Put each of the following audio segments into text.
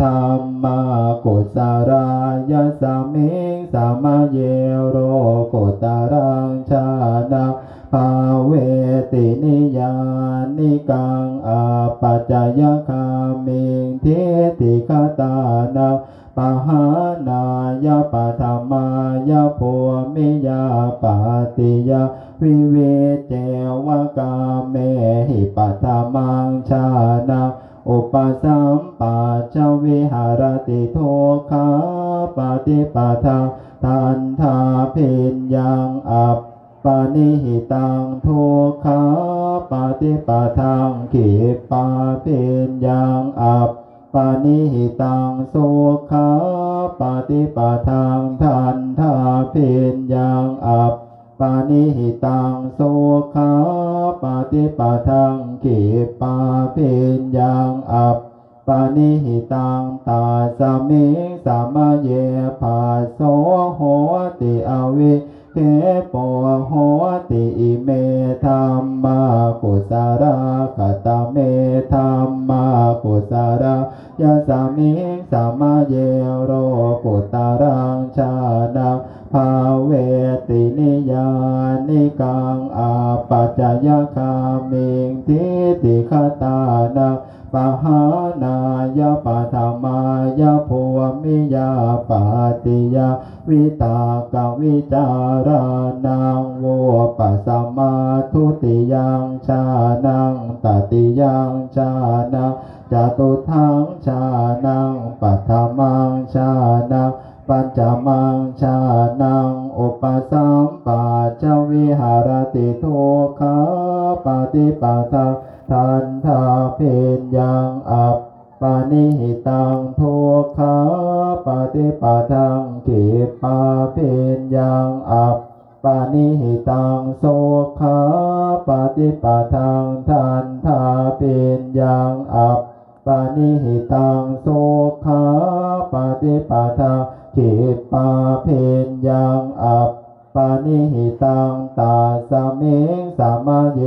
ธรรมากุสารายะสามิงสามาเยโรกุตารังชานาภาเวตินิยานิกังอาปัจจยคามิงเทติคตานาปหานายาปัธมายาภูมิยาปติยาวิเวเจวกาเมหิปัตมังชานา อุปสัมปัจจวิหารติโทคาปฏิปทาทันทาเพนยังอัปปานิหิตังโทุกขาปฏิปทังขีปาพินยังอัปปานิหิตังโสุขาปฏิปทังทันทาเพนยังอัป ปานิหิตังโสขาปฏิปทังกิปาพิญญังอัปปานิหิตังตาสมิงสามเยภาโสโหติอวิเคปโหติอิเมธัมมากุสาราคตเมธัมมากุสารายะสามิง สามาเยโรกุตารังชานาภาเวตินิยานิกังอาปัจจยคามิงทิติคตานาปหานายาปัธมายาภูมิยาปาติยาวิตากวิจารานังโวปัสสมาทุติยังชานังตติยังชานัง จตุทังชานังปัทมังชานังปัญจมังชานังอุปสัมปัจจวิหารติทุกขาปฏิปทาทันทาเพนยังอัปปานิหิตังทุกขาปฏิปทังกิปาเพนยังอัปปานิหิตังโสขาปฏิปทังทันทาเพนยังอัป ปานิหิตังโสขาปฏิปทาขิปาเพนยังอัปปานิหิตังตาสมิงสามาเย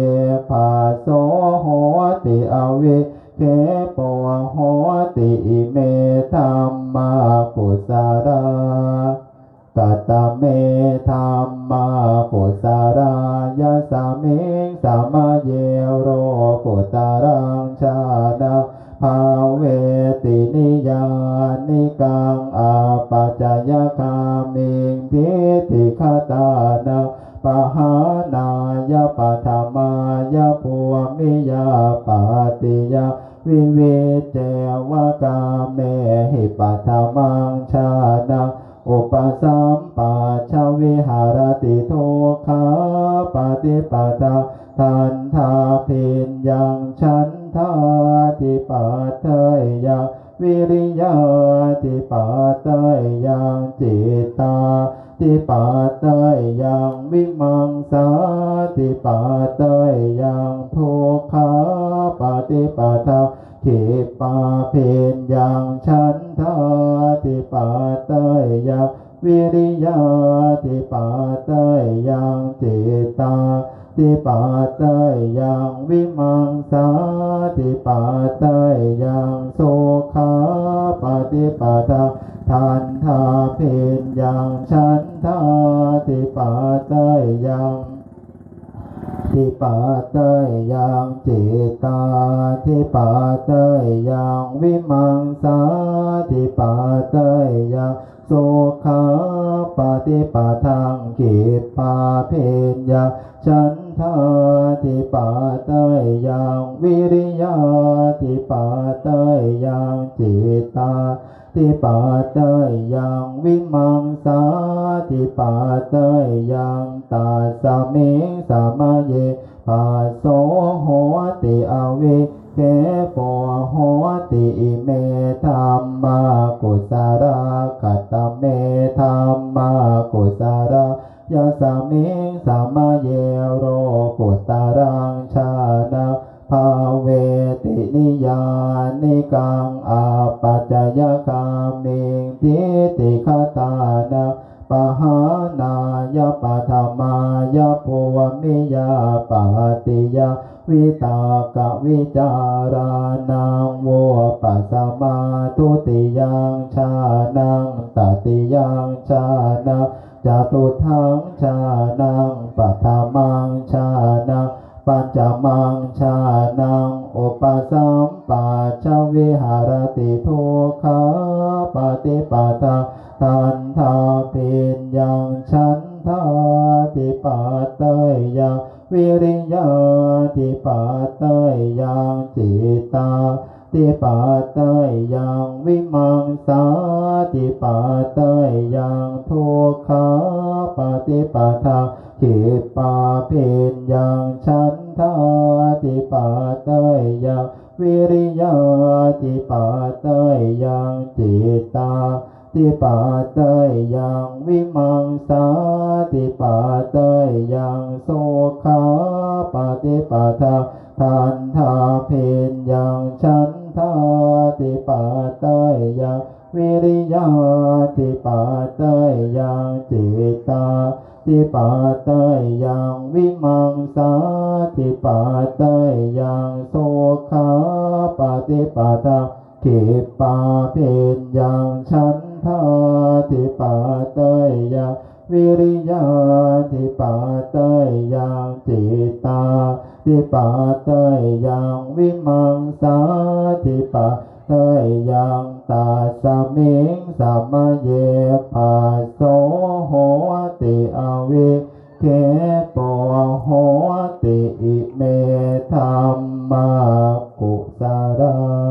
ภาโสโหติอวิเคปวโหติอิเมธัมมากุสารากัตเมธรรมากุสารายะสามิงสามาเยโรกุตารังชา กังอาปัจจยคามิงทิติคตานาปหานายาปัธมายาภูมิยาปาติยาวิเวเจวกาเมหิปัธมังชานาอุปสัมปัจจวิหารติโทขาปฏิปทาทันทาพินยังฉันทาติปัตเตยยัง วิริยาติปัตเตยยังจิตตาติปัตเตยยังวิมังสาติปัตเตยยังทุกขาปฏิปทาขิปาเพนยังฉันทาติปาเตยยังวิริยาติปาเตยยังจิตตา ติปาตยยังวิมังสาติปาตยยังโสขาปฏิปทาทันทาเพนยังฉันทาติปาตยยังทิปาเตยยังจิตตาทิปาเตยยังวิมังสาทิปาเตยยังโสขาปฏิปทังกิปาเพญญาฉัน ทาทิปาเตยยังวิริยาทิปาเตยยังจิตตาทิปาเตยยังวิมังสาทิปาเตยยังตาสมิงสัมาเยภาโสโหติอวิเก โรกุตารังชานาภาเวตินิยานิกังอาปัจจยกามิงทิติคตานาปหานา ยปะธรรมายะภูมิยาปะติยาวิตากวิจารานังโวปัสสมาทุติยังชานังตติยังชานังจตุทังชานังปัทมังชานัง ปัญจมังชานังอุปสัมปัชวิหารติทุกขาปฏิปทาทันทาปิญญังฉันทาติปัตเตยยังวิริยาติปัตเตยยังจิตตาติปัตเตยยังวิมังสาติปัตเตยยังทุกขา ฏิปทาเขปาปิญญังฉันทาติปาเตยยังวิริยาติปาเตยยังจิตตาติปาเตยยังวิมังสาติปาเตยยังโสขาปฏิปทาทันทาเพญยังฉันทาติปาเตยยัง วิริยาติปาตยยังจิตตาติปาตยยังวิมังสาติปาตยยังโสขาปฏิปทาขิปาปิญญังฉันทาติปาตยยังวิริยาติปาเตยยังจิตตาติปาเตยยังวิมังสาติปาเตยยัง ตาสมิงสัมเยภาโสโหติอวิเคปโหติเมธรรมากุสารา